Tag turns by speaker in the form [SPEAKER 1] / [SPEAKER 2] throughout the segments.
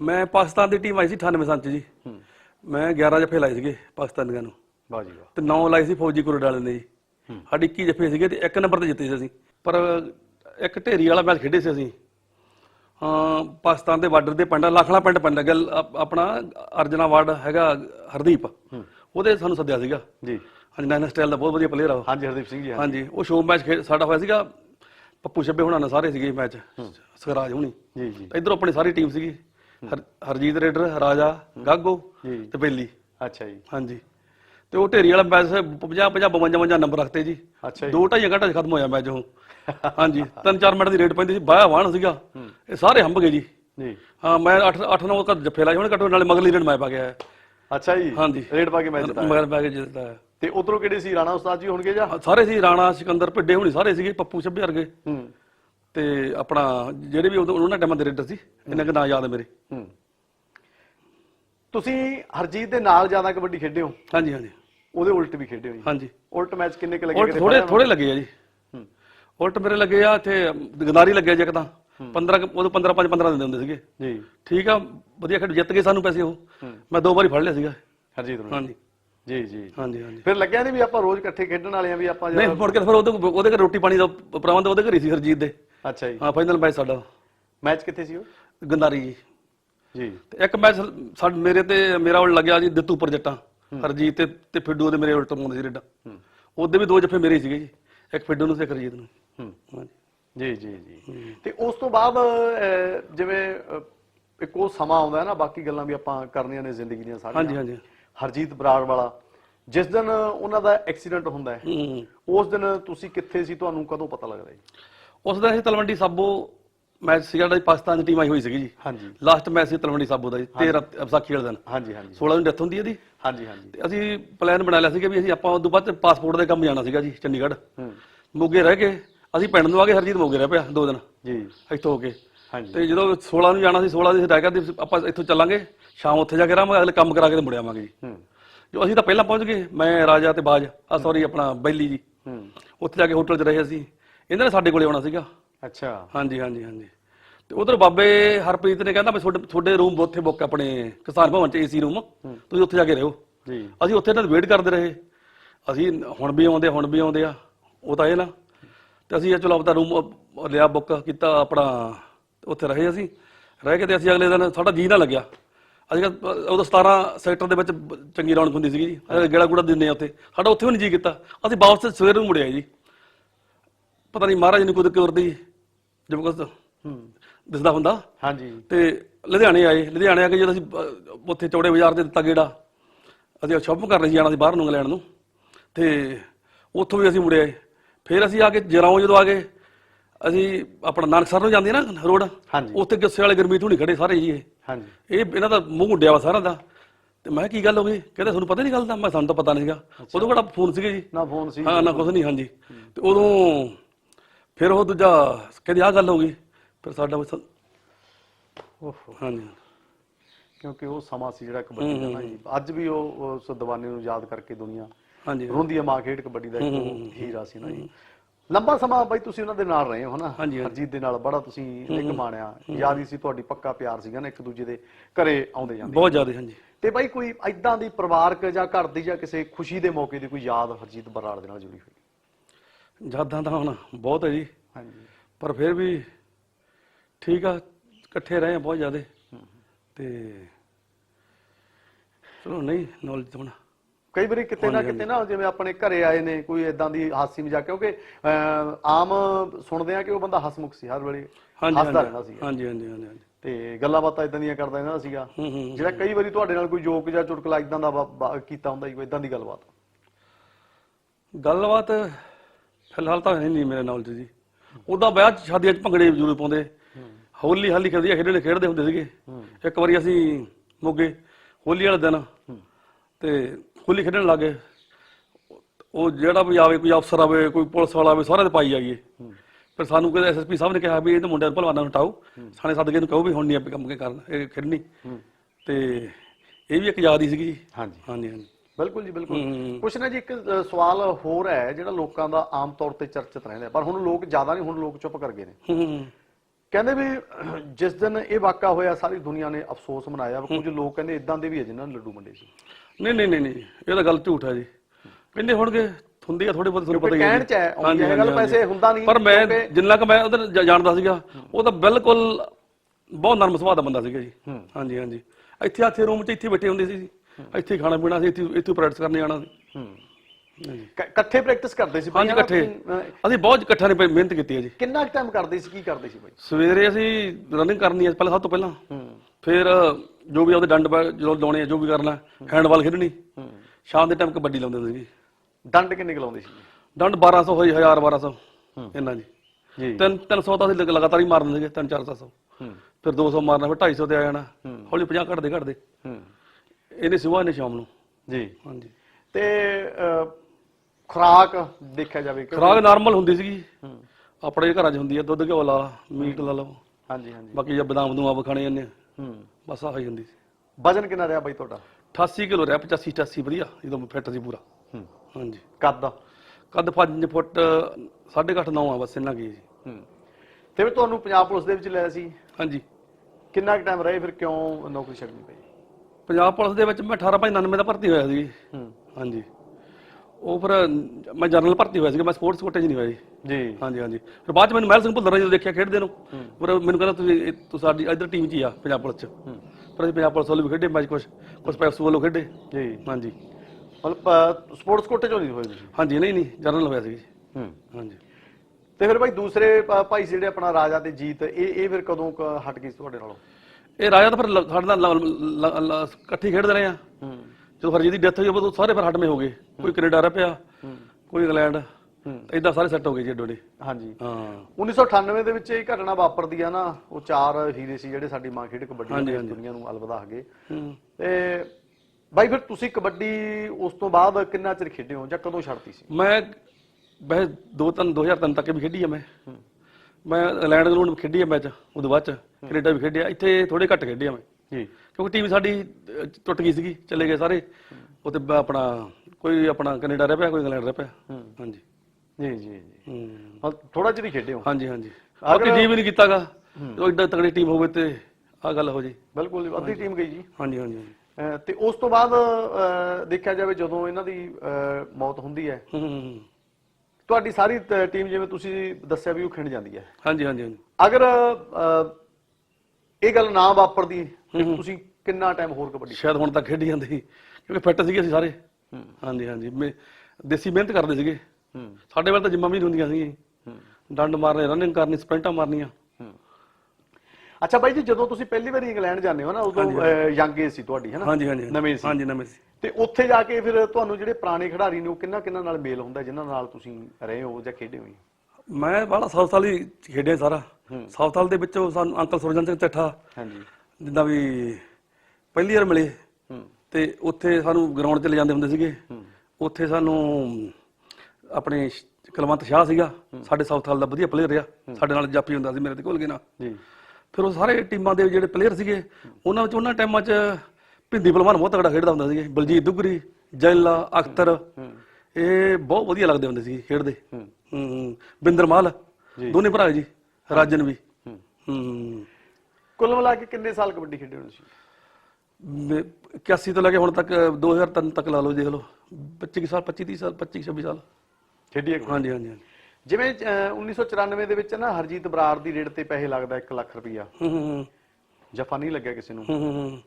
[SPEAKER 1] ਮੈਂ ਪਾਕਿਸਤਾਨ ਦੀ ਟੀਮ ਆਈ ਸੀ 98 ਸੰਨ ਚ ਜੀ।
[SPEAKER 2] ਹੂੰ
[SPEAKER 1] ਮੈਂ 11 ਜੱਫੇ ਲਾਏ ਸੀਗੇ ਪਾਕਿਸਤਾਨੀਆਂ ਨੂੰ।
[SPEAKER 2] ਵਾਹ ਜੀ ਵਾਹ।
[SPEAKER 1] ਤੇ 9 ਲਾਏ ਸੀ ਫੌਜੀ ਕੁਰਡਾਲੇ ਨੇ ਜੀ। ਸਾਡੀ 21 ਜੱਫੇ ਸੀਗੇ ਤੇ ਇੱਕ ਨੰਬਰ ਤੇ ਜਿੱਤੇ ਸੀ ਅਸੀਂ। ਪਰ ਇੱਕ ਢੇਰੀ ਵਾਲਾ ਮੈਚ ਖੇਡੇ ਸੀ ਅਸੀਂ। ਹਾਂ ਪਾਕਿਸਤਾਨ ਦੇ ਬਾਰਡਰ ਦੇ ਪਿੰਡ ਲਖਲਾ ਪਿੰਡ ਪਿੰਡ ਆਪ- ਆਪਣਾ ਅਰਜਨਾ ਵਾਰਡ ਹੈਗਾ ਹਰਦੀਪ। ਉਹਦੇ ਸਾਨੂੰ ਸੱਦਿਆ ਸੀਗਾ।
[SPEAKER 2] ਜੀ।
[SPEAKER 1] ਹਾਂਜੀ ਨੈਸ਼ਨਲ ਸਟਾਈਲ ਦਾ ਬਹੁਤ ਵਧੀਆ ਪਲੇਅਰ ਆ ਉਹ।
[SPEAKER 2] ਹਾਂਜੀ ਹਰਦੀਪ ਸਿੰਘ ਜੀ
[SPEAKER 1] ਹਾਂਜੀ। ਉਹ ਸ਼ੋਅ ਮੈਚ ਸਾਡਾ ਹੋਇਆ ਸੀਗਾ ਪੱਪੂ ਛੱਬੇ ਹੁਣਾਂ ਨਾਲ ਸਾਰੇ ਸੀਗੇ ਮੈਚ ਸਖਰਾਜ ਹੁਣੀ।
[SPEAKER 2] ਜੀ ਜੀ।
[SPEAKER 1] ਇਧਰੋਂ ਆਪਣੀ ਸਾਰੀ ਟੀਮ ਸੀਗੀ। ਹਰ- ਹਰਜੀਤ ਰੇਡਰ ਰਾਜਾ ਗਾਗੋ
[SPEAKER 2] ਜੀ।
[SPEAKER 1] ਤੇ ਬੇਲੀ।
[SPEAKER 2] ਅੱਛਾ ਜੀ।
[SPEAKER 1] ਹਾਂਜੀ। ਤੇ ਉਹ ਢੇਰੀ ਵਾਲਾ ਮੈਚ 50 50 52 52 ਨੰਬਰ ਰੱਖਤੇ ਜੀ।
[SPEAKER 2] ਅੱਛਾ ਜੀ।
[SPEAKER 1] ਦੋ ਢਾਈ ਘੰਟੇ 'ਚ ਖਤਮ ਹੋਇਆ ਮੈਚ ਉਹ। ਹਾਂਜੀ ਤਿੰਨ ਚਾਰ ਮਿੰਟ ਦੀ ਰੇਡ ਪੈਂਦੀ ਸੀ ਬਾਇਆ ਵਾਹਣ ਸੀਗਾ। ਇਹ ਸਾਰੇ ਹੰਬ ਗਏ ਜੀ।
[SPEAKER 2] ਜੀ।
[SPEAKER 1] ਹਾਂ ਮੈਂ 8 8 9 ਕਦ ਜੱਫੇ ਲਾਏ ਹੁਣ ਘੱਟੋ ਨਾਲੇ ਮਗਲੀ ਰੇਡ ਮੈਂ ਪਾ ਗਿਆ
[SPEAKER 2] ਅੱਛਾ ਜੀ।
[SPEAKER 1] ਹਾਂਜੀ।
[SPEAKER 2] ਰੇਡ ਪਾ ਕੇ ਮੈਚ ਜਿਤਾਇਆ
[SPEAKER 1] ਮਗਰ ਪਾ ਕੇ ਜਿੱਤਦਾ ਹੈ।
[SPEAKER 2] ਤੇ ਉਧਰੋਂ ਕਿਹੜੇ ਸੀ ਰਾਣਾ ਉਸਤਾਦ ਜੀ ਹੋਣਗੇ ਜਾਂ?
[SPEAKER 1] ਹਾਂ, ਸਾਰੇ ਸੀ ਰਾਣਾ ਸਿਕੰਦਰ ਭਿੱਡੇ ਹੁਣੀ ਸਾਰੇ ਸੀਗੇ ਪੱਪੂ ਛੱਬੇ ਵਰਗੇ
[SPEAKER 2] ਹੂੰ।
[SPEAKER 1] ਤੇ ਆਪਣਾ ਜਿਹੜੇ ਵੀ ਉਦੋਂ- ਉਹਨਾਂ ਟਾਈਮਾਂ ਦੇ ਰੇਡਰ ਸੀ ਇਹਨਾਂ ਦਾ ਨਾਂ ਯਾਦ ਹੈ ਮੇਰੇ।
[SPEAKER 2] ਹੂੰ। ਤੁਸੀਂ ਹਰਜੀਤ ਦੇ ਨਾਲ ਜ਼ਿਆਦਾ ਕਬੱਡੀ ਖੇਡੇ ਹੋ?
[SPEAKER 1] ਹਾਂਜੀ ਹਾਂਜੀ।
[SPEAKER 2] ਉਹਦੇ ਉਲਟ ਵੀ ਖੇਡੇ ਹੋ ਜੀ?
[SPEAKER 1] ਹਾਂਜੀ।
[SPEAKER 2] ਉਲਟ ਮੈਚ ਕਿੰਨੇ ਕੁ ਲੱਗੇ
[SPEAKER 1] ਉਲਟ
[SPEAKER 2] ਕਿਤੇ
[SPEAKER 1] ਥੋੜੇ
[SPEAKER 2] ਪਤਾ
[SPEAKER 1] ਥੋੜੇ ਲੱਗੇ ਆ ਜੀ।
[SPEAKER 2] ਹੂੰ।
[SPEAKER 1] ਉਲਟ ਮੇਰੇ ਲੱਗੇ ਆ ਇੱਥੇ ਗੰਦਾਰੀ ਲੱਗਿਆ ਜੀ ਇੱਕ ਤਾਂ। 15 ਕੁ- ਉਦੋਂ 15 5 15 ਦਿੰਦੇ ਹੁੰਦੇ ਸੀਗੇ।
[SPEAKER 2] ਜੀ।
[SPEAKER 1] ਠੀਕ ਆ ਵਧੀਆ ਖੇਡ ਜਿੱਤ ਗਏ ਸਾਨੂੰ ਪੈਸੇ ਉਹ। ਮੈਂ ਦੋ ਵਾਰੀ ਫੜ ਲਿਆ ਸੀਗਾ।
[SPEAKER 2] ਹਰਜੀਤ ਨੂੰ।
[SPEAKER 1] ਹਾਂਜੀ।
[SPEAKER 2] ਜੀ ਜੀ।
[SPEAKER 1] ਹਾਂਜੀ ਹਾਂਜੀ।
[SPEAKER 2] ਫਿਰ ਲੱਗਿਆ ਨਹੀਂ ਵੀ ਆਪਾਂ ਰੋਜ਼ ਇਕੱਠੇ ਖੇਡਣ ਵਾਲੇ ਆ ਵੀ ਆਪਾਂ
[SPEAKER 1] ਨਹੀਂ ਮੁੜ ਕੇ ਫਿਰ ਉਹਦੇ ਉਹਦੇ ਘਰ ਰੋਟੀ ਪਾਣੀ ਦਾ ਪ੍ਰਬੰਧ ਉਹਦੇ ਘਰ ਹੀ ਸੀ ਹਰਜੀਤ ਦੇ।
[SPEAKER 2] ਅੱਛਾ ਜੀ।
[SPEAKER 1] ਹਾਂ ਫਾਈਨਲ ਮੈਚ ਸਾਡਾ।
[SPEAKER 2] ਮੈਚ ਕਿੱਥੇ ਸੀ ਉਹ?
[SPEAKER 1] ਗੰਦਾਰੀ ਜੀ।
[SPEAKER 2] ਜੀ।
[SPEAKER 1] ਤੇ ਇੱਕ ਮੈਚ ਸਾਡੇ ਮੇਰੇ ਤੇ ਮੇਰਾ ਉਲਟ ਲੱਗਿਆ ਜੀ ਦਿੱਤੂ ਪਰ ਜੱਟਾਂ ਹਰਜੀਤ ਤੇ ਤੇ ਫਿੱਡੂ ਦੇ ਮੇਰੇ ਉਲਟ ਮੁੰਡੇ ਸੀ ਰੇਡਾ।
[SPEAKER 2] ਹੂੰ।
[SPEAKER 1] ਉਹਦੇ ਵੀ ਦੋ ਜੱਫੇ ਮੇਰੇ ਹੀ ਸੀਗੇ ਜੀ। ਇੱਕ ਫਿੱਡੂ ਨੂੰ ਤੇ ਹਰਜੀਤ ਨੂੰ।
[SPEAKER 2] ਹੂੰ। ਜੀ। ਜੀ ਜੀ ਤੇ ਉਸ ਤੋਂ ਬਾਅਦ ਜਿਵੇਂ ਇੱਕ ਉਹ ਸਮਾਂ ਆਉਂਦਾ ਹੈ ਨਾ ਬਾਕੀ ਗੱਲਾਂ ਵੀ ਆਪਾਂ ਕਰਨੀਆਂ ਨੇ ਜ਼ਿੰਦਗੀ ਦੀਆਂ ਸਾਰੀਆਂ।
[SPEAKER 1] ਹਾਂਜੀ ਹਾਂਜੀ।
[SPEAKER 2] ਹਰਜੀਤ ਬਰਾੜ ਵਾਲਾ। ਜਿਸ ਦਿਨ ਉਹਨਾਂ ਦਾ ਐਕਸੀਡੈਂਟ ਹੁੰਦਾ ਹੈ
[SPEAKER 1] ਹੂੰ।
[SPEAKER 2] ਉਸ ਦਿਨ ਤੁਸੀਂ ਕਿੱਥੇ ਸੀ ਤੁਹਾਨੂੰ ਕਦੋਂ ਪਤਾ ਲੱਗਦਾ ਜੀ
[SPEAKER 1] ਉਸ ਦਿਨ ਅਸੀਂ ਤਲਵੰਡੀ ਸਾਬੋ ਮੈਚ ਸੀਗਾ ਜਿਹੜਾ ਪਾਕਿਸਤਾਨ ਦੀ ਟੀਮ ਆਈ ਹੋਈ ਸੀਗੀ ਜੀ।
[SPEAKER 2] ਹਾਂਜੀ।
[SPEAKER 1] ਲਾਸਟ ਮੈਚ ਸੀ ਤਲਵੰਡੀ ਸਾਬੋ ਦਾ ਜੀ 13 ਵਿਸਾਖੀ ਵਾਲੇ ਦਿਨ।
[SPEAKER 2] ਹਾਂਜੀ ਹਾਂਜੀ।
[SPEAKER 1] 16 ਨੂੰ ਡੈਥ ਹੁੰਦੀ ਹੈ ਇਹਦੀ।
[SPEAKER 2] ਹਾਂਜੀ ਹਾਂਜੀ।
[SPEAKER 1] ਤੇ ਅਸੀਂ ਪਲਾਨ ਬਣਾ ਲਿਆ ਸੀਗਾ ਵੀ ਅਸੀਂ ਆਪਾਂ ਉਦੋਂ ਬਾਅਦ ਪਾਸਪੋਰਟ ਦੇ ਕੰਮ ਜਾਣਾ ਸੀਗਾ ਜੀ ਚੰਡੀਗੜ੍ਹ।
[SPEAKER 2] ਹੂੰ।
[SPEAKER 1] ਮੋਗੇ ਰਹਿ ਕੇ ਅਸੀਂ ਪਿੰਡ ਨੂੰ ਆ ਗਏ ਹਰਜੀਤ ਮੋਗੇ ਰਹਿ ਪਿਆ ਦੋ ਦਿਨ।
[SPEAKER 2] ਜੀ।
[SPEAKER 1] ਇੱਥੋਂ ਹੋ ਕੇ।
[SPEAKER 2] ਹਾਂਜੀ।
[SPEAKER 1] ਤੇ ਜਦੋਂ 16 ਨੂੰ ਜਾਣਾ ਸੀ 16 ਦੀ ਰਹਿ ਕੇ ਆਪਾਂ ਇੱਥੋਂ ਚੱਲਾਂਗੇ ਸ਼ਾਮ ਉੱਥੇ ਜਾ ਕੇ ਰਹਾਂਗੇ ਅਗਲੇ ਕੰਮ ਕਰਾ ਕੇ ਤੇ ਮੁੜ ਆਵਾਂਗੇ ਜੀ।
[SPEAKER 2] ਹੂੰ।
[SPEAKER 1] ਜੋ ਅਸੀਂ ਤਾਂ ਪਹਿਲਾਂ ਪਹੁੰਚ ਗਏ ਮੈਂ ਰਾਜਾ ਤੇ ਬਾਜ ਆ ਸੌਰੀ ਆਪਣਾ ਬੈਲੀ ਜੀ।
[SPEAKER 2] ਹੂੰ।
[SPEAKER 1] ਉੱਥੇ ਜਾ ਕੇ ਹੋਟਲ 'ਚ ਰਹੇ ਅਸੀਂ। ਇਹਨਾਂ ਨੇ ਸਾਡੇ ਕੋਲੇ ਆਉਣਾ ਸੀਗਾ।
[SPEAKER 2] ਅੱਛਾ।
[SPEAKER 1] ਹਾਂਜੀ ਹਾਂਜੀ ਹਾਂਜੀ। ਤੇ ਉਧਰ ਬਾਬੇ ਹਰਪ੍ਰੀਤ ਨੇ ਕਹਿੰਦਾ ਵੀ ਤੁਹਾਡੇ ਤੁਹਾਡੇ ਰੂਮ ਉੱਥੇ ਬੁੱਕ ਆਪਣੇ ਕਿਸਾਨ ਭਵਨ 'ਚ ਏਸੀ ਰੂਮ ਤੁਸੀਂ ਉੱਥੇ ਜਾ ਕੇ ਰਹੋ।
[SPEAKER 2] ਜੀ।
[SPEAKER 1] ਅਸੀਂ ਉੱਥੇ ਇਹਨਾਂ ਦੀ ਵੇਟ ਕਰਦੇ ਰਹੇ। ਅਸੀਂ ਹੁਣ ਵੀ ਆਉਂਦੇ ਹੁਣ ਵੀ ਆਉਂਦੇ ਆ। ਉਹ ਤਾਂ ਇਹ ਨਾ। ਤੇ ਅਸੀਂ ਇਹ ਚਲੋ ਆਪਦਾ ਰੂਮ ਲਿਆ ਬੁੱਕ ਕੀਤਾ ਆਪਣਾ ਉੱਥੇ ਰਹੇ ਅਸੀਂ। ਰਹਿ ਕੇ ਤੇ ਅਸੀਂ ਅਗਲੇ ਦਿਨ ਸਾਡਾ ਜੀ ਨਾ ਲੱਗਿਆ। ਅਹ ਉਦੋਂ 17 ਸੈਕਟਰ ਦੇ ਵਿੱਚ ਚੰਗੀ ਰੌਣਕ ਹੁੰਦੀ ਸੀਗੀ ਜੀ। ਗੇੜਾ ਗੂੜਾ ਦਿੰਦੇ ਆ ਉੱਥੇ। ਸਾਡਾ ਉੱਥੇ ਵੀ ਨਹੀਂ ਜੀ ਕੀਤਾ। ਅਸੀਂ ਵਾਪਸ ਸਵੇਰ ਨੂੰ ਮੁੜਿਆ ਜੀ। ਪਤਾ ਨਹੀਂ ਮਹਾਰਾਜ ਨੇ ਕੁਦਰਤ ਕਰਦੀ ਜਿਵੇਂ ਕੁਛ
[SPEAKER 2] ਹੂੰ।
[SPEAKER 1] ਦਿਸਦਾ ਹੁੰਦਾ।
[SPEAKER 2] ਹਾਂਜੀ।
[SPEAKER 1] ਤੇ ਲੁਧਿਆਣੇ ਆਏ। ਲੁਧਿਆਣੇ ਆ ਕੇ ਜਦੋਂ ਅਸੀਂ ਅਹ, ਉੱਥੇ ਚੌੜੇ ਬਾਜ਼ਾਰ ਦੇ ਦਿੱਤਾ ਗੇੜਾ ਅਸੀਂ ਸ਼ਾਪਿੰਗ ਕਰਨ ਜਾਣਾ ਸੀ ਬਾਹਰ ਨੂੰ ਇੰਗਲੈਂਡ ਨੂੰ। ਤੇ ਉੱਥੋਂ ਵੀ ਅਸੀਂ ਮੁੜੇ ਆਏ। ਫਿਰ ਅਸੀਂ ਆ ਕੇ ਜਰਾਉਂ ਜਦੋਂ ਆ ਗਏ ਅਸੀਂ ਆਪਣਾ ਨਾਨਕਸਰ ਨੂੰ ਜਾਂਦੇ ਨਾ ਰੋਡ।
[SPEAKER 2] ਹਾਂਜੀ।
[SPEAKER 1] ਉੱਥੇ ਗੁੱਸੇ ਵਾਲੇ ਗਰਮੀਤ ਹੁਣੀ ਖੜੇ ਸਾਰੇ ਜੀ ਇਹ।
[SPEAKER 2] ਹਾਂਜੀ।
[SPEAKER 1] ਇਹ ਇਹਨਾਂ ਦਾ ਮੂੰਹ ਮੁੰਡਿਆ ਵਾ ਸਾਰਾ ਦਾ। ਤੇ ਮੈਂ ਕਿਹਾ, ਕੀ ਗੱਲ ਹੋ ਗਈ? ਕਹਿੰਦੇ ਤੁਹਾਨੂੰ ਪਤਾ ਨਹੀਂ ਗੱਲ ਦਾ? ਮੈਂ ਸਾਨੂੰ ਤਾਂ ਪਤਾ ਨਹੀਂ ਸੀਗਾ। ਉਦੋਂ ਕਿਹੜਾ ਫੋਨ ਸੀਗੇ ਜੀ?
[SPEAKER 2] ਨਾ ਫੋਨ ਸੀ।
[SPEAKER 1] ਹਾਂ ਨਾ ਕੁਛ ਨਹੀਂ ਹਾਂਜੀ। ਤੇ ਉਦੋਂ ਫਿਰ ਉਹ ਦੂਜਾ ਕਹਿੰਦੇ ਆ ਗੱਲ ਹੋ ਗਈ। ਫਿਰ ਸਾਡਾ
[SPEAKER 2] ਓਹੋ।
[SPEAKER 1] ਹਾਂਜੀ।
[SPEAKER 2] ਕਿਉਂਕਿ ਉਹ ਸਮਾਂ ਸੀ ਜਿਹੜਾ ਕਬੱਡੀ ਦਾ ਨਾ ਜੀ। ਅੱਜ ਵੀ ਉਹ ਉਸ ਦੀਵਾਨੇ ਨੂੰ ਯਾਦ ਕਰਕੇ ਦੁਨੀਆ
[SPEAKER 1] ਹਾਂਜੀ
[SPEAKER 2] ਰੋਂਦੀ ਹੈ ਮਾਂ ਖੇਡ ਕਬੱਡੀ ਦਾ ਇੱਕ ਹੀਰਾ ਸੀ ਨਾ ਜੀ। ਲੰਬਾ ਸਮਾਂ ਬਾਈ ਤੁਸੀਂ ਉਹਨਾਂ ਦੇ ਨਾਲ ਰਹੇ ਹੋ
[SPEAKER 1] ਹਾਂਜੀ।
[SPEAKER 2] ਹਰਜੀਤ ਦੇ ਨਾਲ ਬੜਾ ਤੁਸੀਂ ਇੱਕ ਮਾਣਿਆ। ਯਾਦ ਹੀ ਸੀ ਤੁਹਾਡੀ ਪੱਕਾ ਪਿਆਰ ਸੀਗਾ ਨਾ ਇੱਕ ਦੂਜੇ ਦੇ ਘਰੇ ਆਉਂਦੇ ਜਾਂਦੇ।
[SPEAKER 1] ਬਹੁਤ ਜ਼ਿਆਦਾ ਹਾਂਜੀ।
[SPEAKER 2] ਤੇ ਬਾਈ ਕੋਈ ਐਦਾਂ ਦੀ ਪਰਿਵਾਰਕ ਜਾਂ ਘਰ ਦੀ ਜਾਂ ਕਿਸੇ ਖੁਸ਼ੀ ਦੇ ਮੌਕੇ ਦੀ ਕੋਈ ਯਾਦ ਹਰਜੀਤ ਬਰਾੜ ਦੇ ਨਾਲ ਜੁੜੀ ਹੋਈ?
[SPEAKER 1] ਯਾਦਾਂ ਤਾਂ ਹੁਣ ਬਹੁਤ ਹੈ ਜੀ।
[SPEAKER 2] ਹਾਂਜੀ।
[SPEAKER 1] ਪਰ ਫਿਰ ਵੀ ਠੀਕ ਆ ਇਕੱਠੇ ਰਹੇ ਆ ਬਹੁਤ ਜ਼ਿਆਦੇ। ਤੇ ਚਲੋ ਨਹੀਂ ਨੌਲੇਜ ਹੋਣਾ
[SPEAKER 2] ਕਈ ਵਾਰੀ ਕਿਤੇ ਨਾ ਕਿਤੇ ਨਾ ਜਿਵੇਂ ਆਪਣੇ ਘਰੇ ਆਏ ਨੇ ਕੋਈ ਇਦਾਂ ਦੀ ਹਾਸੀ ਮਜ਼ਾਕ ਕਿਉਂਕਿ ਅਹ, ਆਮ ਸੁਣਦੇ ਆ ਕਿ ਉਹ ਬੰਦਾ ਹਸਮੁਖ ਸੀ ਹਰ ਵੇਲੇ
[SPEAKER 1] ਹਾਂਜੀ
[SPEAKER 2] ਹੱਸਦਾ ਰਹਿੰਦਾ ਸੀ
[SPEAKER 1] ਹਾਂਜੀ ਹਾਂਜੀ ਹਾਂਜੀ ਹਾਂਜੀ।
[SPEAKER 2] ਤੇ ਗੱਲਾਂ ਬਾਤਾਂ ਇਦਾਂ ਦੀਆਂ ਕਰਦਾ ਰਹਿੰਦਾ ਸੀਗਾ।
[SPEAKER 1] ਹੂੰ ਹੂੰ
[SPEAKER 2] ਜਿਹੜਾ ਕਈ ਵਾਰੀ ਤੁਹਾਡੇ ਨਾਲ ਕੋਈ ਜੋਕ ਜਾਂ ਚੁਟਕਲਾ ਇਦਾਂ ਦਾ ਕੀਤਾ ਹੁੰਦਾ ਜੀ ਕੋਈ ਇਦਾਂ ਦੀ ਗੱਲਬਾਤ?
[SPEAKER 1] ਗੱਲਬਾਤ ਫਿਲਹਾਲ ਤਾਂ ਹੈ ਨਹੀਂ ਮੇਰੇ ਨੌਲੇਜ ਜੀ। ਉਹਦਾ ਵਿਆਹ 'ਚ ਸ਼ਾਦੀਆਂ 'ਚ ਭੰਗੜੇ ਜ਼ਰੂਰ ਪਾਉਂਦੇ। ਹੋਲੀ ਹਾਲੀ ਖੇਡਦੇ ਖੇਡਣੇ ਖੇਡਦੇ ਹੁੰਦੇ ਸੀਗੇ। ਇੱਕ ਵਾਰੀ ਅਸੀਂ ਮੋਗੇ ਹੋਲੀ ਵਾਲੇ ਦਿਨ ਤੇ ਹੋਲੀ ਖੇਡਣ ਲੱਗੇ। ਉਹ ਜਿਹੜਾ ਵੀ ਆਵੇ ਕੋਈ ਅਫਸਰ ਆਵੇ ਕੋਈ ਪੁਲਿਸ ਵਾਲਾ ਆਵੇ ਸਾਰਿਆਂ ਦੇ ਪਾਈ ਜਾਈਏ ਫਿਰ ਸਾਨੂੰ ਕਹਿੰਦੇ ਐਸਐਸਪੀ ਸਾਹਿਬ ਨੇ ਕਿਹਾ ਵੀ ਇਹ ਤਾਂ ਮੁੰਡਿਆਂ ਨੂੰ ਭਲਵਾਨਾਂ ਨੂੰ ਹਟਾਓ। ਸਾਨੇ ਸਦਕੇ ਨੂੰ ਕਹੋ ਵੀ ਹੁਣ ਨਹੀਂ ਆਪੇ ਕੰਮ ਕੇ ਕਰਨ ਇਹ ਖੇਡਣੀ। ਤੇ ਇਹ ਵੀ ਇੱਕ ਯਾਦ ਹੀ ਸੀਗੀ ਜੀ।
[SPEAKER 2] ਹਾਂਜੀ।
[SPEAKER 1] ਹਾਂਜੀ ਹਾਂਜੀ।
[SPEAKER 2] ਬਿਲਕੁਲ ਜੀ ਬਿਲਕੁਲ। ਕੁਛ ਨਾ ਜੀ ਇੱਕ ਸਵਾਲ ਹੋਰ ਹੈ ਜਿਹੜਾ ਲੋਕਾਂ ਦਾ ਆਮ ਤੌਰ ਤੇ ਚਰਚਿਤ ਰਹਿੰਦਾ ਪਰ ਹੁਣ ਲੋਕ ਜ਼ਿਆਦਾ ਨਹੀਂ ਹੁਣ ਲੋਕ ਚੁੱਪ ਕਰ ਗਏ ਨੇ। ਕਹਿੰਦੇ ਵੀ ਜਿਸ ਦਿਨ ਇਹ ਵਾਕਾ ਹੋਇਆ ਸਾਰੀ ਦੁਨੀਆ ਨੇ ਅਫਸੋਸ ਮਨਾਇਆ ਕੁਝ ਲੋਕ ਕਹਿੰਦੇ ਇਦਾਂ ਦੇ ਵੀ ਹੈ ਜਿਨ੍ਹਾਂ ਨੇ ਲੱਡੂ ਵੰਡੇ ਸੀ।
[SPEAKER 1] ਨਹੀਂ ਨਹੀਂ ਨਹੀਂ ਇਹ ਤਾਂ ਗੱਲ ਝੂਠ ਹੈ ਜੀ। ਕਹਿੰਦੇ ਹੋਣਗੇ ਹੁੰਦੀ ਆ ਥੋੜੇ ਬਹੁਤ ਤੁਹਾਨੂੰ ਪਤਾ ਹੀ ਹੈ
[SPEAKER 2] ਕਹਿਣ। ਚ ਹੈ, ਆਉਂਦੀ ਹੈ ਗੱਲ, ਵੈਸੇ ਹੁੰਦਾ ਨਹੀਂ,
[SPEAKER 1] ਪਰ ਮੈਂ ਜਿੰਨਾ ਕੁ ਮੈਂ ਉਹਦੇ ਜਾਣਦਾ ਸੀਗਾ ਉਹ ਤਾਂ ਬਿਲਕੁਲ ਬਹੁਤ ਨਰਮ ਸੁਭਾਅ ਦਾ ਬੰਦਾ ਸੀਗਾ ਜੀ। ਹਾਂਜੀ ਹਾਂਜੀ। ਇੱਥੇ ਆਥੇ ਰੂਮ 'ਚ ਇੱਥੇ ਬੈਠੇ ਹੁੰਦੇ ਸੀ ਜੀ। ਇੱਥੇ ਹੀ ਖਾਣਾ ਪੀਣਾ ਸੀ ਇੱਥੇ ਇੱਥੇ ਪ੍ਰੈਕਟਿਸ ਕਰਨ ਜਾਣਾ ਸੀ।
[SPEAKER 2] ਕ- ਇਕੱਠੇ ਪ੍ਰੈਕਟਿਸ ਕਰਦੇ ਸੀ
[SPEAKER 1] ਹਾਂਜੀ? ਇਕੱਠੇ। ਅਸੀਂ ਬਹੁਤ ਇਕੱਠਿਆਂ ਨੇ ਮਿਹਨਤ ਕੀਤੀ ਹੈ ਜੀ।
[SPEAKER 2] ਕਿੰਨਾ ਟਾਈਮ ਕਰਦੇ ਸੀ ਕੀ ਕਰਦੇ ਸੀ ਬਾਈ
[SPEAKER 1] ਸਵੇਰੇ ਅਸੀਂ ਰਨਿੰਗ ਕਰਨੀ ਹੈ ਪਹਿਲਾਂ ਸਭ ਤੋਂ ਪਹਿਲਾਂ।
[SPEAKER 2] ਹੂੰ।
[SPEAKER 1] ਫਿਰ ਜੋ ਵੀ ਉਹਦੇ ਡੰਡ ਜਦੋਂ ਲਾਉਣੇ ਆ ਜੋ ਵੀ ਕਰਨਾ ਹੈਂਡਬਾਲ ਖੇਡਣੀ।
[SPEAKER 2] ਹੂੰ।
[SPEAKER 1] ਸ਼ਾਮ ਦੇ ਟਾਈਮ ਕਬੱਡੀ ਲਾਉਂਦੇ ਹੁੰਦੇ ਸੀ
[SPEAKER 2] ਡੰਡ ਕਿੰਨੇ ਗਲਾਉਂਦੇ ਸੀ
[SPEAKER 1] ਡੰਡ 1200 ਹੋਈ 1000 1200 ਇੰਨਾ ਜੀ।
[SPEAKER 2] ਜੀ।
[SPEAKER 1] ਤਿੰਨ 300 ਤਾਂ ਅਸੀਂ ਲਗ- ਲਗਾਤਾਰ ਹੀ ਮਾਰ ਦਿੰਦੇ ਸੀਗੇ 3 400
[SPEAKER 2] ਹੂੰ।
[SPEAKER 1] ਫਿਰ 200 ਮਾਰਨਾ ਫਿਰ 250 ਤੇ ਆ ਜਾਣਾ। ਹੌਲੀ 50 ਘਟਦੇ ਘਟਦੇ। ਇਹਨੇ ਸਵੇਰ ਨੇ ਸ਼ਾਮ ਨੂੰ।
[SPEAKER 2] ਜੀ।
[SPEAKER 1] ਹਾਂਜੀ।
[SPEAKER 2] ਤੇ ਖੁਰਾਕ ਦੇਖਿਆ ਜਾਵੇ ਕਿ
[SPEAKER 1] ਖੁਰਾਕ ਨਾਰਮਲ ਹੁੰਦੀ ਸੀਗੀ।
[SPEAKER 2] ਹੂੰ।
[SPEAKER 1] ਆਪਣੇ ਘਰਾਂ 'ਚ ਹੁੰਦੀ ਆ ਦੁੱਧ ਘਿਓ ਲਾ ਮੀਟ ਲਾ ਲਓ
[SPEAKER 2] ਹਾਂਜੀ ਹਾਂਜੀ।
[SPEAKER 1] ਬਾਕੀ ਜੇ ਬਦਾਮ ਬਦੂਮ ਖਾਣੇ ਜਾਂਦੇ
[SPEAKER 2] ਹੂੰ।
[SPEAKER 1] ਬਸ ਆਹ ਹੀ ਹੁੰਦੀ ਸੀ।
[SPEAKER 2] ਵਜਨ ਕਿੰਨਾ ਰਿਹਾ ਬਾਈ ਤੁਹਾਡਾ?
[SPEAKER 1] 88 ਕਿਲੋ ਰਿਹਾ 85 88 ਵਧੀਆ। ਜਦੋਂ ਮੈਂ ਫਿੱਟ ਸੀ ਪੂਰਾ।
[SPEAKER 2] ਹੂੰ।
[SPEAKER 1] ਹਾਂਜੀ।
[SPEAKER 2] ਕੱਦ?
[SPEAKER 1] ਕੱਦ 5 ਫੁੱਟ 8.5 9 ਆ ਬਸ ਇੰਨਾ ਕੀ ਹੈ ਜੀ
[SPEAKER 2] ਹੂੰ। ਤੇ ਫਿਰ ਤੁਹਾਨੂੰ ਪੰਜਾਬ ਪੁਲਿਸ ਦੇ ਵਿੱਚ ਲਿਆ ਸੀ?
[SPEAKER 1] ਹਾਂਜੀ।
[SPEAKER 2] ਕਿੰਨਾ ਟਾਈਮ ਰਹੇ ਫਿਰ ਕਿਉਂ ਨੌਕਰੀ ਛੱਡਣੀ ਪਈ?
[SPEAKER 1] ਪੰਜਾਬ ਪੁਲਿਸ ਦੇ ਵਿੱਚ ਮੈਂ 18 99 ਦਾ ਭਰਤੀ ਹੋਇਆ ਸੀ।
[SPEAKER 2] ਹੂੰ।
[SPEAKER 1] ਹਾਂਜੀ। ਉਹ ਫਿਰ ਮੈਂ ਜਨਰਲ ਭਰਤੀ ਹੋਇਆ ਸੀ ਮੈਂ ਸਪੋਰਟਸ ਕੋਟੇ 'ਚ ਨਹੀਂ ਹੋਇਆ ਜੀ।
[SPEAKER 2] ਜੀ।
[SPEAKER 1] ਹਾਂਜੀ ਹਾਂਜੀ। ਫਿਰ ਬਾਅਦ ਚ ਮੈਨੂੰ ਮਹਿਲ ਸਿੰਘ ਭੁੱਲਰ ਨੇ ਜਦੋਂ ਦੇਖਿਆ ਖੇਡਦੇ ਨੂੰ ਫਿਰ ਮੈਨੂੰ ਕਹਿੰਦਾ ਤੁਸੀਂ ਇਹ- ਤੂੰ ਸਾਡੀ ਇਧਰ ਟੀਮ 'ਚ ਹੀ ਆ ਪੰਜਾਬ ਪੁਲਿਸ 'ਚ। ਫਿਰ ਅਸੀਂ ਪੰਜਾਬ ਪੁਲਿਸ ਵੱਲੋਂ ਵੀ ਖੇਡੇ ਮੈਚ ਕੁਛ ਕੁਛ ਪੈਪਸ ਵੱਲੋਂ ਖੇਡੇ।
[SPEAKER 2] ਜੀ।
[SPEAKER 1] ਹਾਂਜੀ।
[SPEAKER 2] ਮਤਲਬ ਸਪੋਰਟਸ ਕੋਟੇ ਚੋਂ ਨਹੀਂ ਹੋਏ ਤੁਸੀਂ?
[SPEAKER 1] ਹਾਂਜੀ ਨਹੀਂ ਨਹੀਂ ਜਨਰਲ ਹੋਇਆ ਸੀ ਜੀ।
[SPEAKER 2] ਹੂੰ।
[SPEAKER 1] ਹਾਂਜੀ।
[SPEAKER 2] ਤੇ ਫਿਰ ਬਾਈ ਦੂਸਰੇ ਭਾਈ ਜਿਹੜੇ ਆਪਣਾ ਰਾਜਾ ਤੇ ਜੀਤ ਇਹ ਇਹ ਫਿਰ ਕਦੋਂ ਕੁ ਹਟ ਗਈ ਸੀ ਤੁਹਾਡੇ ਨਾਲੋਂ?
[SPEAKER 1] ਇਹ ਰਾਜਾ ਤਾਂ ਫਿਰ ਲ- ਸਾਡੇ ਨਾਲ ਲ- ਲ- ਲ- ਇਕੱਠੇ ਹੀ ਖੇਡਦੇ ਰਹੇ ਆ।
[SPEAKER 2] ਹੂੰ।
[SPEAKER 1] ਜਦੋਂ ਹਰਜੀਤ ਦੀ ਡੈਥ ਹੋਈ ਉਦੋਂ ਸਾਰੇ ਫਿਰ ਹਟਮੇ ਹੋ ਗਏ। ਕੋਈ ਕੈਨੇਡਾ ਰਹਿ ਪਿਆ ਕੋਈ ਇੰਗਲੈਂਡ।
[SPEAKER 2] ਹੂੰ।
[SPEAKER 1] ਇਦਾਂ ਸਾਰੇ ਸੈੱਟ ਹੋ ਗਏ ਜੀ ਡੋਡੇ
[SPEAKER 2] ਹਾਂਜੀ।
[SPEAKER 1] ਹਾਂ।
[SPEAKER 2] 1998 ਦੇ ਵਿੱਚ ਇਹ ਘਟਨਾ ਵਾਪਰਦੀ ਆ ਨਾ ਉਹ ਚਾਰ ਹੀਰੇ ਸੀ ਜਿਹੜੇ ਸਾਡੀ ਮਾਂ ਖੇਡ ਕਬੱਡੀ
[SPEAKER 1] ਹਾਂਜੀ।
[SPEAKER 2] ਦੁਨੀਆ ਨੂੰ ਅਲਵਿਦਾ ਹੋ ਗਏ
[SPEAKER 1] ਹੂੰ।
[SPEAKER 2] ਤੇ ਬਾਈ ਫਿਰ ਤੁਸੀਂ ਕਬੱਡੀ ਉਸ ਤੋਂ ਬਾਅਦ ਕਿੰਨਾ ਚਿਰ ਖੇਡੇ ਹੋ ਜਾਂ ਕਦੋਂ ਛੱਡਤੀ ਸੀ?
[SPEAKER 1] ਮੈਂ ਵੈਸੇ ਦੋ ਤਿੰਨ 2003 ਤੱਕ ਵੀ ਖੇਡੀ ਆ ਮੈਂ। ਮੈਂ ਇੰਗਲੈਂਡ ਗਰਾਊਂਡ ਵਿੱਚ ਖੇਡੀ ਆ ਮੈਚ ਉਹਦੇ ਬਾਅਦ ਚ ਕੈਨੇਡਾ ਵੀ ਖੇਡਿਆ ਇੱਥੇ ਥੋੜੇ ਘੱਟ ਖੇਡੇ ਆ ਮੈਂ।
[SPEAKER 2] ਜੀ।
[SPEAKER 1] ਕਿਉਂਕਿ ਟੀਮ ਸਾਡੀ ਅਹ, ਟੁੱਟ ਗਈ ਸੀਗੀ ਚਲੇ ਗਏ ਸਾਰੇ। ਉੱਥੇ ਬ- ਆਪਣਾ ਕੋਈ ਆਪਣਾ ਕੈਨੇਡਾ ਰਹਿ ਪਿਆ ਕੋਈ ਇੰਗਲੈਂਡ ਰਹਿ ਪਿਆ। ਹਾਂਜੀ।
[SPEAKER 2] ਜੀ ਜੀ ਜੀ।
[SPEAKER 1] ਹੂੰ।
[SPEAKER 2] ਥੋੜਾ ਜਿਹਾ ਹੀ ਖੇਡੇ ਹੋ
[SPEAKER 1] ਹਾਂਜੀ। ਹਾਂਜੀ ਬਾਕੀ ਜੀ ਵੀ ਨਹੀਂ ਕੀਤਾਗਾ। ਜਦੋਂ ਏਡਾ ਤਗੜੀ ਟੀਮ ਹੋਵੇ ਤੇ ਆ ਗੱਲ ਹੋ ਜੀ।
[SPEAKER 2] ਬਿਲਕੁਲ ਅੱਧੀ ਟੀਮ ਗਈ ਜੀ।
[SPEAKER 1] ਹਾਂਜੀ ਹਾਂਜੀ ਹਾਂਜੀ।
[SPEAKER 2] ਅਹ ਤੇ ਉਸ ਤੋਂ ਬਾਅਦ ਅਹ, ਦੇਖਿਆ ਜਾਵੇ ਜਦੋਂ ਇਹਨਾਂ ਦੀ ਅਹ, ਮੌਤ ਹੁੰਦੀ ਹੈ
[SPEAKER 1] ਹੂੰ, ਹੂੰ, ਹੂੰ।
[SPEAKER 2] ਤੁਹਾਡੀ ਸਾਰੀ ਟੀਮ ਜਿਵੇਂ ਤੁਸੀਂ ਦੱਸਿਆ ਵੀ ਉਹ ਖਿੰਡ ਜਾਂਦੀ ਹੈ।
[SPEAKER 1] ਹਾਂਜੀ ਹਾਂਜੀ ਹਾਂਜੀ।
[SPEAKER 2] ਅਗਰ ਇਹ ਗੱਲ ਨਾ ਵਾਪਰਦੀ ਤੇ ਤੁਸੀਂ ਕਿੰਨਾ ਟਾਈਮ ਹੋਰ ਕਬੱਡੀ
[SPEAKER 1] ਸ਼ਾਇਦ ਹੁਣ ਤੱਕ ਖੇਡੀ ਜਾਂਦੇ ਸੀ ਕਿਉਂਕਿ ਫਿੱਟ ਸੀਗੇ ਅਸੀਂ ਸਾਰੇ। ਹਾਂਜੀ ਹਾਂਜੀ। ਮੈਂ ਦੇਸੀ ਮਿਹਨਤ ਕਰਦੇ ਸੀਗੇ। ਸਾਡੇ ਵੇਲੇ ਤਾਂ ਜਿੰਮਾਂ ਵੀ ਨਹੀਂ ਹੁੰਦੀਆਂ ਸੀ। ਡੰਡ ਮਾਰਨੇ ਰਨਿੰਗ ਕਰਨੀ ਸਪ੍ਰਿੰਟਾਂ ਮਾਰਨੀਆਂ।
[SPEAKER 2] ਅੱਛਾ ਬਾਈ ਜੀ ਜਦੋਂ ਤੁਸੀਂ ਪਹਿਲੀ ਵਾਰੀ ਇੰਗਲੈਂਡ ਜਾਂਦੇ ਹੋ ਨਾ ਉਦੋਂ ਯੰਗ ਏਜ ਸੀ ਤੁਹਾਡੀ ਹੈ ਨਾ?
[SPEAKER 1] ਹਾਂਜੀ ਹਾਂਜੀ।
[SPEAKER 2] ਨਵੇਂ ਸੀ।
[SPEAKER 1] ਹਾਂਜੀ ਨਵੇਂ ਸੀ।
[SPEAKER 2] ਤੇ ਉੱਥੇ ਜਾ ਕੇ ਫਿਰ ਤੁਹਾਨੂੰ ਜਿਹੜੇ ਪੁਰਾਣੇ ਖਿਡਾਰੀ ਨੇ ਉਹ ਕਿੰਨਾ ਕਿੰਨਾ ਨਾਲ ਮੇਲ ਹੁੰਦਾ ਜਿਨ੍ਹਾਂ ਨਾਲ ਤੁਸੀਂ ਰਹੇ ਹੋ ਜਾਂ ਖੇਡੇ ਹੋ?
[SPEAKER 1] ਮੈਂ ਬਾਹਲਾ ਸਾਊਥ ਸਾਲ ਹੀ ਖੇਡਿਆ ਸਾਰਾ ਸਾਊਥ ਸਾਲ ਦੇ ਵਿੱਚੋਂ ਸਾਨੂੰ ਅੰਕਲ ਸੁਰਜਨ ਸਿੰਘ ਚੱਠਾ
[SPEAKER 2] ਹਾਂਜੀ।
[SPEAKER 1] ਜਿੱਦਾਂ ਵੀ ਪਹਿਲੀ ਵਾਰ ਮਿਲੇ ਤੇ ਉੱਥੇ ਸਾਨੂੰ ਗਰਾਊਂਡ ਤੇ ਲੈ ਜਾਂਦੇ ਹੁੰਦੇ ਸੀਗੇ। ਉੱਥੇ ਸਾਨੂੰ ਆਪਣੇ ਕੁਲਵੰਤ ਸ਼ਾਹ ਸੀਗਾ। ਸਾਡੇ ਸਾਊਥ ਹਾਲ ਦਾ ਵਧੀਆ ਪਲੇਅਰ ਰਿਹਾ। ਸਾਡੇ ਨਾਲ ਜਾਪੀ ਹੁੰਦਾ ਸੀ ਮੇਰੇ ਤੇ ਕੋਲ ਨਾ
[SPEAKER 2] ਜੀ।
[SPEAKER 1] ਫਿਰ ਉਹ ਸਾਰੇ ਟੀਮਾਂ ਦੇ ਜਿਹੜੇ ਪਲੇਅਰ ਸੀਗੇ ਉਹਨਾਂ ਵਿੱਚ ਉਹਨਾਂ ਟਾਈਮਾਂ 'ਚ ਭਿੰਦੀ ਭਲਵਾਨ ਬਹੁਤ ਤਗੜਾ ਖੇਡਦਾ ਹੁੰਦਾ ਸੀ। ਬਲਜੀਤ ਦੁਗਰੀ ਜੈਲਾ ਅਖਤਰ ਇਹ ਬਹੁਤ ਵਧੀਆ ਲੱਗਦੇ ਹੁੰਦੇ ਸੀ ਖੇਡਦੇ।
[SPEAKER 2] ਹੂੰ।
[SPEAKER 1] ਬਿੰਦਰ ਮਾਲ ਦੋਨੇ ਭਰਾ ਜੀ ਰਾਜਨ ਵੀ।
[SPEAKER 2] ਹੂੰ। ਕੁੱਲ ਮਿਲਾ ਕੇ ਕਿੰਨੇ ਸਾਲ ਕਬੱਡੀ ਖੇਡੇ ਹੋ ਤੁਸੀਂ
[SPEAKER 1] ਮੈਂ 81 ਤੋਂ ਲੈ ਕੇ ਹੁਣ ਤੱਕ 2003 ਤੱਕ ਲਾ ਲਓ ਦੇਖ ਲਓ। 25 ਸਾਲ 25 30 ਸਾਲ 25 26 ਸਾਲ।
[SPEAKER 2] ਖੇਡੀ
[SPEAKER 1] ਹਾਂਜੀ ਹਾਂਜੀ।
[SPEAKER 2] ਜਿਵੇਂ ਅਹ, 1994 ਦੇ ਵਿੱਚ ਨਾ ਹਰਜੀਤ ਬਰਾੜ ਦੀ ਰੇਟ ਤੇ ਪੈਸੇ ਲੱਗਦਾ 1 ਲੱਖ ਰੁਪਈਆ।
[SPEAKER 1] ਹੂੰ ਹੂੰ ਹੂੰ।
[SPEAKER 2] ਜਫਾ ਨਹੀਂ ਲੱਗਿਆ ਕਿਸੇ ਨੂੰ।
[SPEAKER 1] ਹੂੰ ਹੂੰ ਹੂੰ।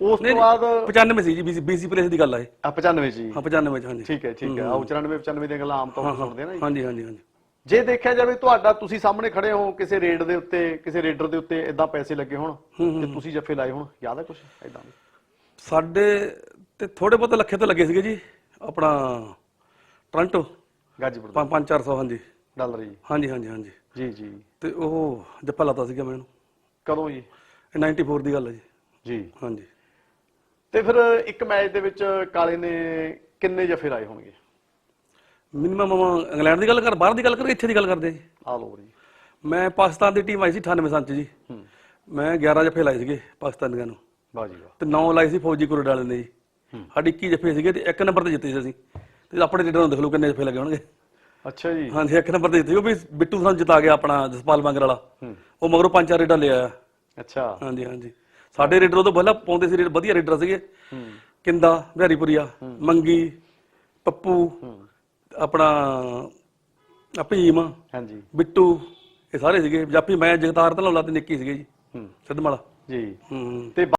[SPEAKER 2] ਉਸ ਤੋਂ ਬਾਅਦ
[SPEAKER 1] 95 ਸੀ ਜੀ BC ਪਲੇਸ ਦੀ ਗੱਲ ਆ ਇਹ।
[SPEAKER 2] ਆ 95 ਜੀ।
[SPEAKER 1] ਹਾਂ 95 ਚ ਹਾਂਜੀ।
[SPEAKER 2] ਠੀਕ ਹੈ ਠੀਕ ਹੈ। ਆਉ 94 95 ਦੀਆਂ ਗੱਲਾਂ ਆਮ ਤੌਰ ਤੇ ਸੁਣਦੇ ਆ ਨਾ ਜੀ।
[SPEAKER 1] ਹਾਂਜੀ ਹਾਂਜੀ ਹਾਂਜੀ।
[SPEAKER 2] ਜੇ ਦੇਖਿਆ ਜਾਵੇ ਤੁਹਾਡਾ ਤੁਸੀਂ ਸਾਹਮਣੇ ਖੜੇ ਹੋ ਕਿਸੇ ਰੇਡ ਦੇ ਉੱਤੇ ਕਿਸੇ ਰੇਡਰ ਦੇ ਉੱਤੇ ਇਦਾਂ ਪੈਸੇ ਲੱਗੇ ਹੋਣ ਤੇ ਤੁਸੀਂ ਜੱਫੇ ਲਾਏ ਹੋਣ ਯਾਦ ਹੈ ਕੁਝ ਇਦਾਂ
[SPEAKER 1] ਸਾਡੇ ਤੇ ਥੋੜੇ ਬਹੁਤ ਲੱਖੇ ਤੇ ਲੱਗੇ ਸੀਗੇ ਜੀ ਆਪਣਾ ਟੋਰਾਂਟੋ।
[SPEAKER 2] ਗਾਜੀਪੁਰ ਦਾ।
[SPEAKER 1] 5-400 ਹਾਂਜੀ।
[SPEAKER 2] ਡਾਲਰ ਜੀ?
[SPEAKER 1] ਹਾਂਜੀ ਹਾਂਜੀ ਹਾਂਜੀ।
[SPEAKER 2] ਜੀ ਜੀ।
[SPEAKER 1] ਤੇ ਉਹ ਜੱਫਾ ਲਾਤਾ ਸੀਗਾ ਮੈਨੂੰ
[SPEAKER 2] ਕਦੋਂ ਜੀ?
[SPEAKER 1] ਇਹ 94 ਦੀ ਗੱਲ ਹੈ ਜੀ।
[SPEAKER 2] ਜੀ।
[SPEAKER 1] ਹਾਂਜੀ।
[SPEAKER 2] ਤੇ ਫਿਰ ਇੱਕ ਮੈਚ ਦੇ ਵਿੱਚ ਕਾਲੇ ਨੇ ਕਿੰਨੇ ਜੱਫੇ ਲਾਏ ਹੋਣਗੇ?
[SPEAKER 1] ਮਿਨੀਮਮ ਇੰਗਲੈਂਡ ਦੀ ਗੱਲ ਕਰ ਬਾਹਰ ਦੀ ਗੱਲ ਕਰ ਇੱਥੇ ਦੀ ਗੱਲ ਕਰਦੇ ਆ ਜੀ।
[SPEAKER 2] ਓਵਰ ਜੀ।
[SPEAKER 1] ਮੈਂ ਪਾਕਿਸਤਾਨ ਦੀ ਟੀਮ ਆਈ ਸੀ 98 ਸਾਲ ਚ ਜੀ। ਮੈਂ 11 ਜੱਫੇ ਲਾਏ ਸੀਗੇ ਪਾਕਿਸਤਾਨੀਆਂ ਨੂੰ।
[SPEAKER 2] ਵਾਹ ਜੀ ਵਾਹ।
[SPEAKER 1] ਤੇ 9 ਲਾਏ ਸੀ ਫੌਜੀ ਕੋਲ ਵਾਲੇ ਨੇ ਜੀ। ਸਾਡੀ 21 ਜੱਫੇ ਸੀਗੇ ਤੇ ਇੱਕ ਨੰਬਰ ਤੇ ਜਿੱਤੇ ਸੀ ਅਸੀਂ। ਤੇ ਆਪਣੇ ਲੀਡਰ ਨੂੰ ਦੇਖ ਲਓ ਕਿੰਨੇ ਜੱਫੇ ਲੱਗੇ ਹੋਣਗੇ।
[SPEAKER 2] ਅੱਛਾ ਜੀ।
[SPEAKER 1] ਹਾਂਜੀ ਇੱਕ ਨੰਬਰ ਤੇ ਜਿੱਤੇ ਉਹ ਵੀ ਬਿੱਟੂ ਸਾਨੂੰ ਜਿਤਾ ਗਿਆ ਆਪਣਾ ਜਸਪਾਲ ਮੰਗਰ ਵਾਲਾ। ਉਹ ਮਗਰੋਂ ਪੰਜ ਚਾਰ ਰੇਡਾਂ ਲਿਆ।
[SPEAKER 2] ਅੱਛਾ।
[SPEAKER 1] ਹਾਂਜੀ ਹਾਂਜੀ। ਸਾਡੇ ਰੇਡਰ ਉਹ ਤੋਂ ਪਹਿਲਾਂ ਪਾਉਂਦੇ ਸੀ ਰੇਡ ਵਧੀਆ ਰੇਡਰ ਸੀਗੇ।
[SPEAKER 2] ਹੂੰ।
[SPEAKER 1] ਕਿੰਦਾ ਬਿਹਾਰੀਪੁਰੀਆ ਮੰਗੀ ਪੱਪੂ ਆਪਣਾ ਅਪੀਮ
[SPEAKER 2] ਹਾਂਜੀ।
[SPEAKER 1] ਬਿੱਟੂ ਇਹ ਸਾਰੇ ਸੀਗੇ। ਜਾਪੀ ਮੈਂ ਜਗਤਾਰ ਧਨੌਲਾ ਤੇ ਨਿੱਕੀ ਸੀਗੇ ਜੀ।
[SPEAKER 2] ਹੂੰ।
[SPEAKER 1] ਸਿੱਧਮਾਲਾ
[SPEAKER 2] ਜੀ। ਤੇ